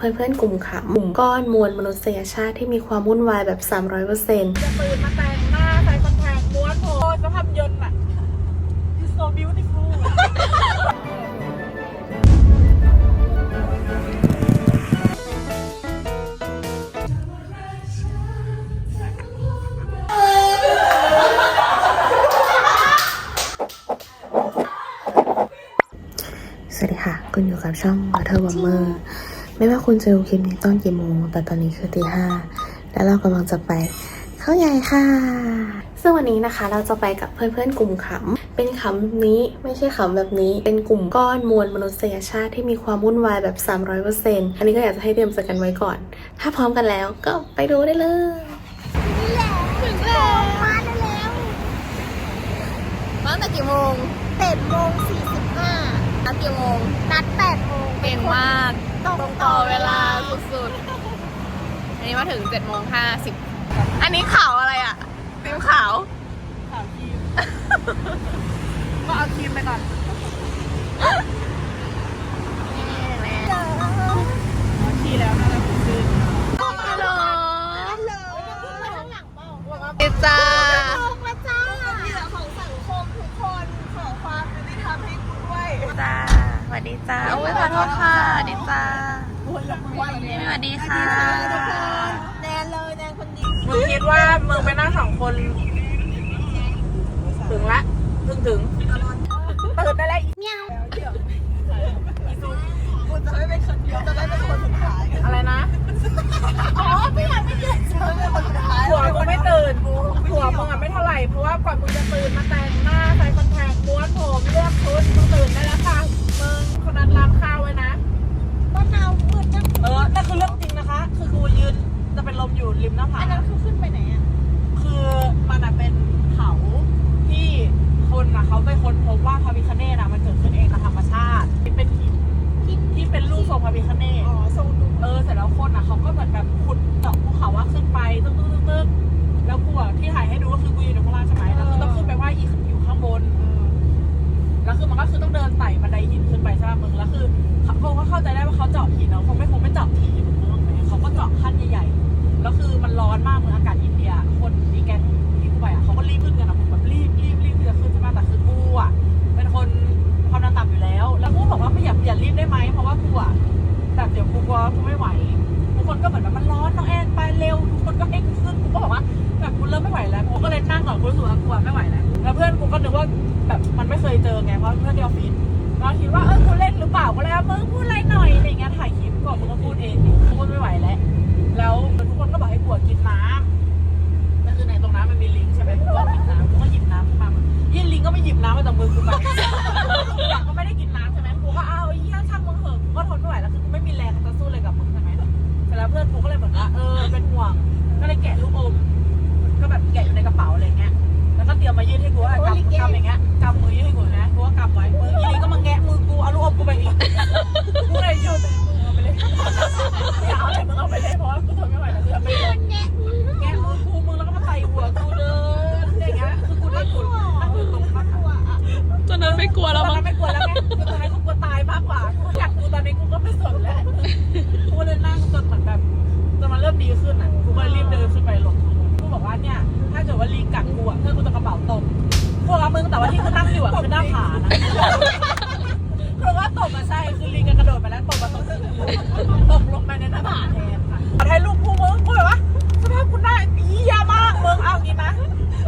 เพื่อนๆกลุ่มขำกลุ่มก้อนมวลมนุษยชาติที่มีความวุ่นวายแบบ 300%จะปืนมาแต ไม่ว่าคุณจะดูคลิปนี้ตอนกี่โมง แต่ตอนนี้คือตีห้าและเรากำลังจะไปเข้าใหญ่ค่ะ ซึ่งวันนี้นะคะเราจะไปกับเพื่อนๆกลุ่มขำ เป็นขำนี้ไม่ใช่ขำแบบนี้ เป็นกลุ่มก้อนมวลมนุษยชาติที่มีความวุ่นวายแบบ 300%อันนี้ก็อยากจะให้เตรียมใจกันไว้ก่อน ถ้าพร้อมกันแล้วก็ไปดูได้เลยถึงแล้วมาได้แล้วมาตั้งแต่กี่โมงเจ็ดโมงสี่สิบห้านัด กี่โมง นัดแปดโมงเก่งมากตรงตรงต่อเวลาสุดๆ อันนี้มาถึง7โมง50อันนี้ข่าวอะไรอะติมขาวข่าวครีม ก็เอาครีมไปก่อนที่แล้วน่าจะผมซื้อฮัลโหลฮัลโหลข้างหลังเปล่าดิจ้า ลงมาจ้าเหยื่อของสังคมทุกคนขอความยุติธรรมให้คุณด้วย จ้าส วัสดีจ้าโอ้ยขอโทษค่ะสวัสดีจ้าสวัสดีค่ะแนนเลยแนนคนดีมึงคิดว่ามึงไปนั่งสองคน ถึงละถึงถึงตื่นได้แล้วอีเมียวคุณจะไม่เป็นคนเดียวจะได้เป็นคนสุดท้ายอะไรนะอ๋อไม่อยากไม่เกิดเธอเป็นคนสุดท้ายหัวมึงไม่ตื่นหัวมึงอะไม่เท่าไหร่เพราะว่าก่อนมึงจะตื่นมาแต่งหน้าใส่คอนแทคม้วนผมเลือกชุดมึงตื่นได้แล้วค่ะมึง คนนั้นร้านข้าวไว้นะ ต้นนาวมืดจังเออนั่นคือเรื่องจริงนะคะ คือกูยืนจะเป็นลมอยู่ริมหน้าผาอันนั้นคือขึ้นไปไหนอะ คือมันอะเป็นเขาที่คนอะเขาไปค้นพบว่าพระพิคเนตอะมันเกิดขึ้นเองตามธรรมชาติที่เป็นหินที่ที่เป็นรูปทรงพระพิคเนตอ๋อทรงดูเออเสร็จแล้วคนอะเขาก็เหมือนแบบขุดเจาะภูเขาว่าขึ้นไปตึ้งตึ้งตึ้งตึ้งแล้วกูอะที่ถ่ายให้ดูก็คือกูอยู่ในข้างล่างใช่ไหมแล้วคือต้องขึ้นไปไหว้อีกอยู่ข้างบน แล้วคือมันก็คือต้องเดินไต่บันไดหินขึ้นไปใช่ไหมมึงแล้วคือเขาก็เข้าใจได้ว่าเขาเจาะหินเนาะคง ไม่กลัวแล้วตอนมั้งนั้นไม่กลัวแล้วไงคือตอนนั้นกูกลัวตายมากกว่าอยากกูตอนนี้กูก็ไม่สนแล้วกูเลยนั่งจนเหมือนแบบจนมันเริ่มดีขึ้นอะกูก็เลยรีบเดินขึ้นไปหลบกูบอกว่าเนี่ย ถ้าเกิดว่าลิงกัดกูอะเพื่อนกูจะกระเป๋าตกพวกเรามึงแต่ว่าที่กูนั่งอยู่อะคือหน้าผานะเพราะว่าตกอะใช่คือลิงกระโดดไปแล้วตกมาตกตกลงไปในหน้าผาแทนค่ะให้ลูกกูมึงกูแบบว่าสภาพกูหน้าเหี้ยมากมึงเอางี้นะ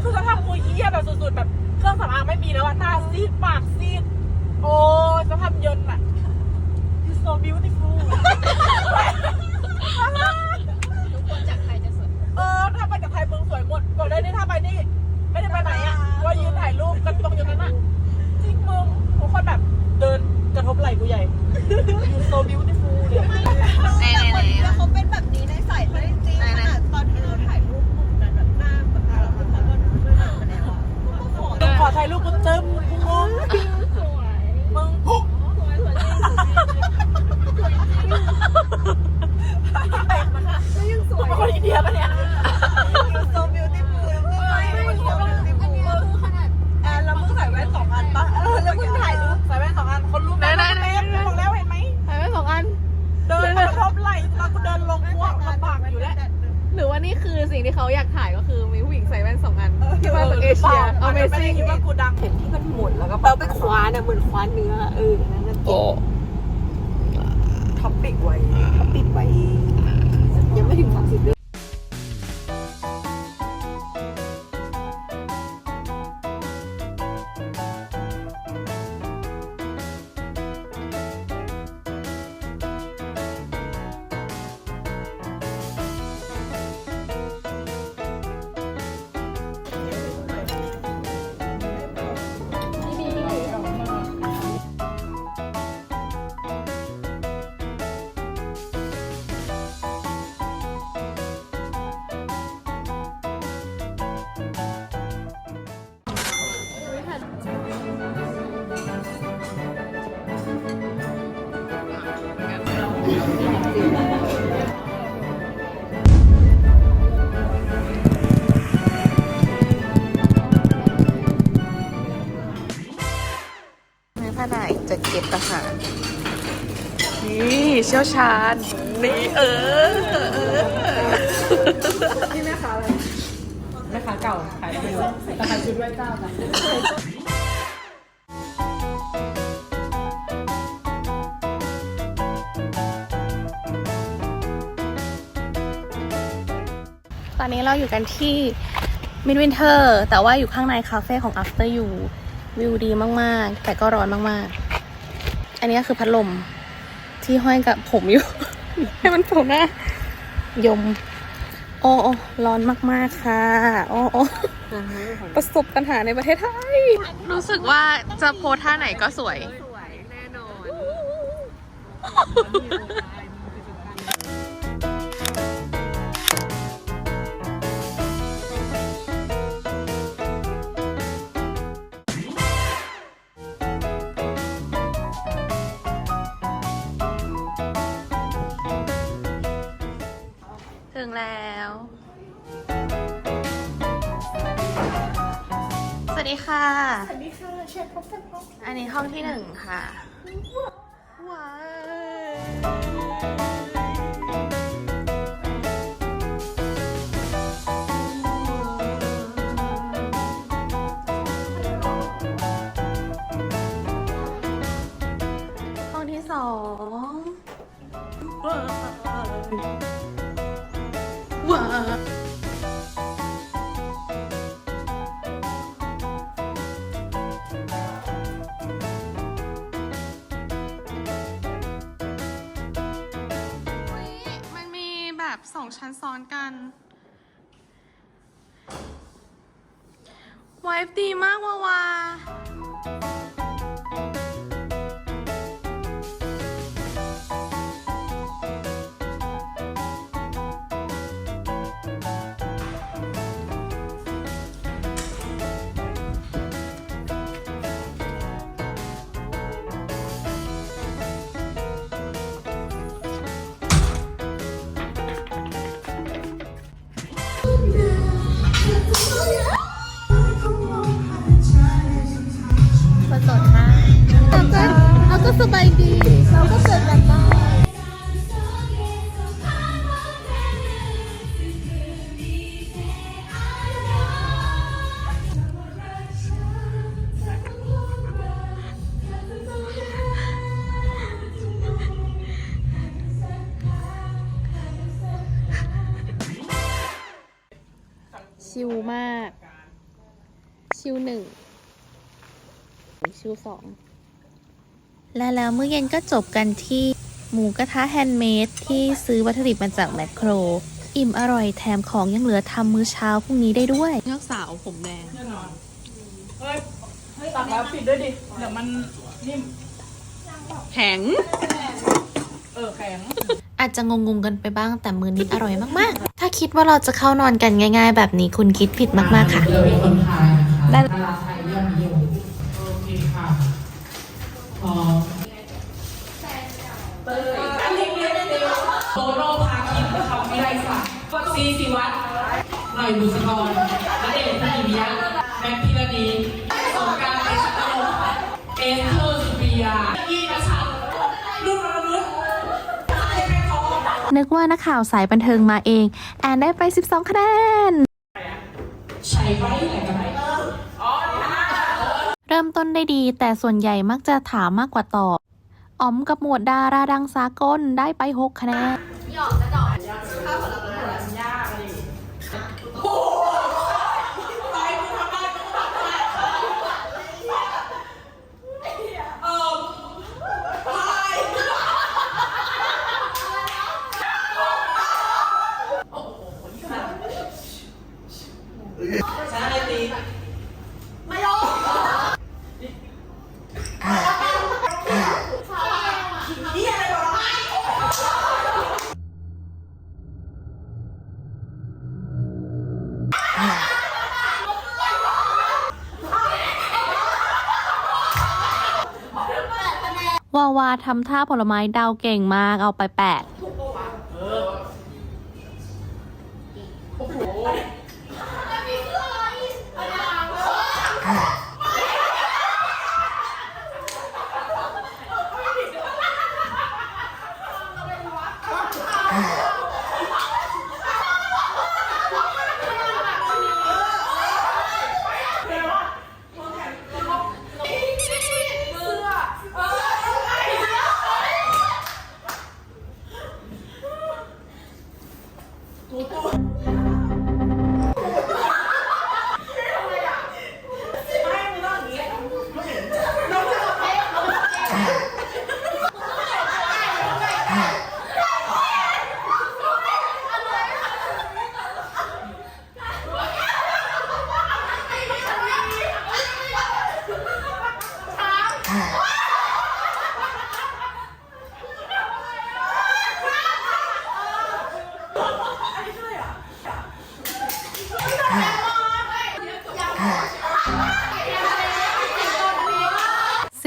คือสภาพกูเหี้ยแบบสุดๆแบบเครื่องสำอางไม่มีแล้วอะหน้าซีดปากซีด โอ้ยสภาพยนต์อะ It's so beautiful จากใครจะสน เออ ถ้าไปกับใครมึงสวยหมดก่อนเลยนี่ถ้าไปนี่ ไม่ได้ไปไหนอะว่ายืนถ่ายรูปกันตรงอยู่นั้นอะจริงมึงทุกคนแบบเดินกระทบไหล่กูใหญ่ You're so beautiful เลย ไหนไหนไหน แล้วเขาเป็นแบบนี้ในสายเลยจริงขนาดตอนที่เราถ่ายรูปกลุ่มกันแบบหน้าแบบเราเป็นคนก็ด้วยกันไปแล้วก็ขอ มึงขอถ่ายรูปกูเติมกูงง สวย มึง สวยสวยจริงสวยจริงสวย เป็นคนอินเดียปะเนี่ย โซบิวตี้ฟูลแล้วก็ไม่โซบิวตี้ฟูลขนาดแอนแล้วมึงใส่แว่นสองอันปะเออแล้วมึงถ่ายรูปใส่แว่นสอม่แม่บอกแล้วเห็นไหมใครไม่สองอันเดินลงพวกลำบากอยู่แล้วหรือว่านี่คือสิ่งที่เขาอยากถ่ายก็คือมีผู้หญิงใส่แว่นสองอันที่มาจากเอเชียอาไม่ได้ Amazing คิดว่ากูดังเห็นที่มันหมุนแล้วก็เราไปคว้าเนี่ยเหมือนคว้าเนื้อเออนั่นน่ะโอ้ท็อปปิกไว้ท็อปปิกไว้ยังไม่ถึงสามสิบเลย นในแผนกจะเก็บอาหาร นี่เชี่ยวชาญ นี่เออเออนี่แม่ค้าอะไรแม่ค้าเก่าขายไม่รู้แต่ขายชุดไหว้เจ้าจ้ะ อนนี้เราอยู่กันที่มิดวินเทอร์แต่ว่าอยู่ข้างในคาเฟ่ของ After You วิวดีมาก ๆ แต่ก็ร้อนมาก ๆ อันนี้ก็คือพัดลมที่ห้อยกับผมอยู่ ให้มันโผล่หน้ายม โอ้โอ้ร้อนมาก ๆ ค่ะ โอ้โอ้ประสบปัญหาในประเทศไทย รู้สึกว่าจะโพสท่าไหนก็สวยถึง อันนี้ห้องที่หนึ่งค่ะว้าวห้องที่สอง สองชั้นซ้อนกันไวฟ์ดีมากวาวา ชิลมาก ชิลหนึ่งชิวสองและแล้วมื้อเย็นก็จบกันที่หมูกระทะแฮนด์เมดที่ซื้อวัตถุดิบมาจากแมคโคร อิ่มอร่อยแถมของยังเหลือทำมื้อเช้าพรุ่งนี้ได้ด้วยเงือกสาวผมแดงแน่นอนเฮ้ยตักแล้วปิดด้วยดิเดี๋ยวมันนิ่มแข็ง เออแข็ง อาจจะงงๆกันไปบ้างแต่มื้อนี้อร่อยมากๆ ถ้าคิดว่าเราจะเข้านอนกันง่าย ๆ แบบนี้คุณคิดผิดมากๆค่ะเราเป็นคนไทยนะคะได้ ดาราไทยยอดนิยมโอเคค่ะพอโตโน่พาคินเขาไม่ได้สักซีสิวัตรหน่อยบุษกรณเดชน์พิมิยะแม็กพิรดี นึกว่านักข่าวสายบันเทิงมาเอง แอนได้ไป 12 คะแนน ใช้ไหนกันไหนเริ่มต้นได้ดี แต่ส่วนใหญ่มักจะถามมากกว่าตอบอ๋อมกับหมวดดาราดังสากลได้ไป 6 คะแนน วาวา ทำท่าผลไม้ดาวเก่งมากเอาไป8เสี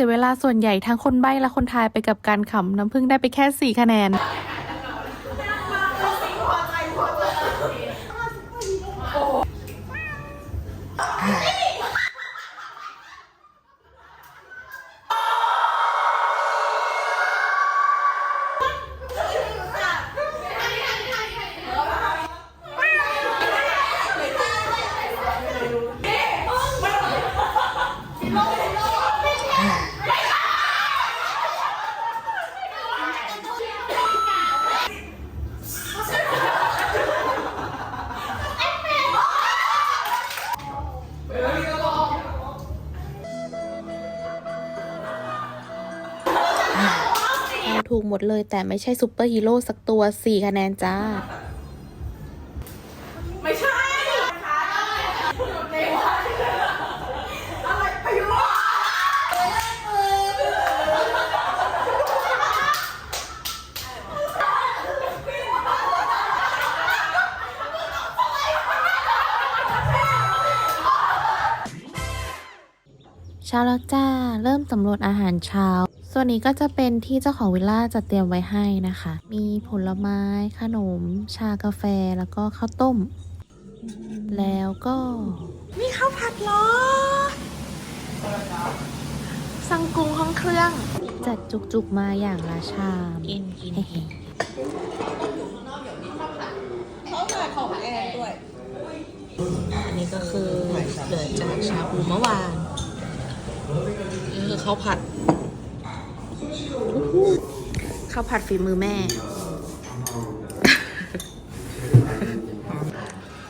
ยเวลาส่วนใหญ่ทั้งคนใบ้และคนทายไปกับการขำน้ำพึ่งได้ไปแค่ 4 คะแนนเถูกหมดเลยแต่ไม่ใช่ซูเปอร์ฮีโร่สักตัว 4 คะแนนจ้าเช้าแล้วจ้า เริ่มสำรวจอาหารเช้า ส่วนนี้ก็จะเป็นที่เจ้าของวิลล่าจัดเตรียมไว้ให้นะคะ มีผลไม้ ขนม ชากาแฟ แล้วก็ข้าวต้ม แล้วก็ มีข้าวผัดเหรอ สั่งกุ้งห้องเครื่อง จัดจุกๆมาอย่างละชามกินกินเขาใส่ของแอนด้วย อันนี้ก็คือเหลือจากชาบูเมื่อวานนี่คือข้าวผัด ข้าวผัดฝีมือแม่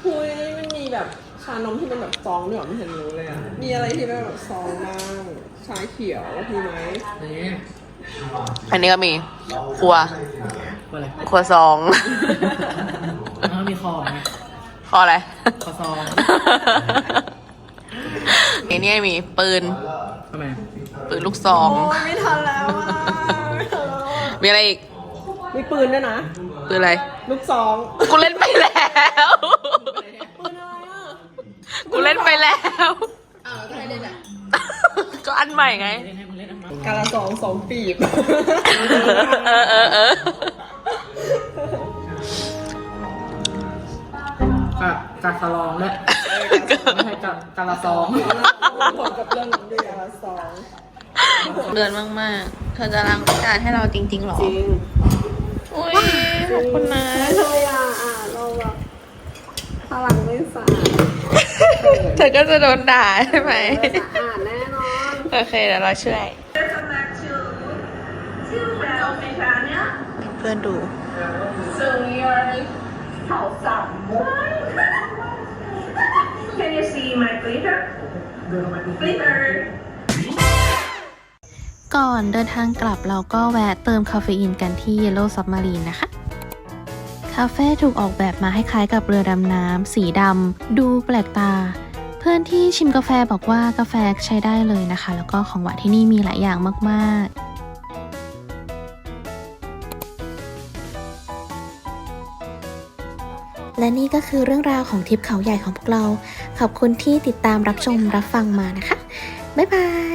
คุยมันมีแบบชานมที่เป็นแบบซองด้วยเหรอไม่เห็นรู้เลยอะ มีอะไรที่เป็นแบบซองบ้างชาเขียวมีไหมนี่อันนี้ก็มี ครัวอะไรครัวซองแล้วก็มีคอไหมคออะไร คอซองอันนี้มีปืนทำไมปืนลูกซอง โอ้ยไม่ทันแล้วอะ มีอะไรอีก มีปืนด้วยนะปืนอะไร ลูกซอง กูเล่นไปแล้ว ปืนอะไรอะกูเล่นไปแล้วก็อันใหม่ไงเล่นให้มันเล่นนะกาละสองสองปีบเออเออเออกับกาสลองด้วยไม่ใช่กับกาลาซอง ผลกับเรื่องนั้นด้วยกาละสอง เดือนมากๆ เธอจะล้างจานให้เราจริงๆหรอ จริงอุ้ยขอบคุณนะเลยอะอะเราแบบพลังไม่สาเธอก็จะโดนด่าใช่ไหมอ่านแน่นอนโอเคเดี๋ยวเราช่วย เพื่อนดู Can you see my glitter? Glitter. ก่อนเดินทางกลับเราก็แวะเติมคาเฟอีนกันที่ Yellow Submarine นะคะ คาเฟ่ถูกออกแบบมาให้คล้ายกับเรือดำน้ำสีดำดูแปลกตา เพื่อนที่ชิมกาแฟบอกว่ากาแฟใช้ได้เลยนะคะ แล้วก็ของหวานที่นี่มีหลายอย่างมากๆและนี่ก็คือเรื่องราวของทริปเขาใหญ่ของพวกเรา ขอบคุณที่ติดตามรับชมรับฟังมานะคะ บ๊ายบาย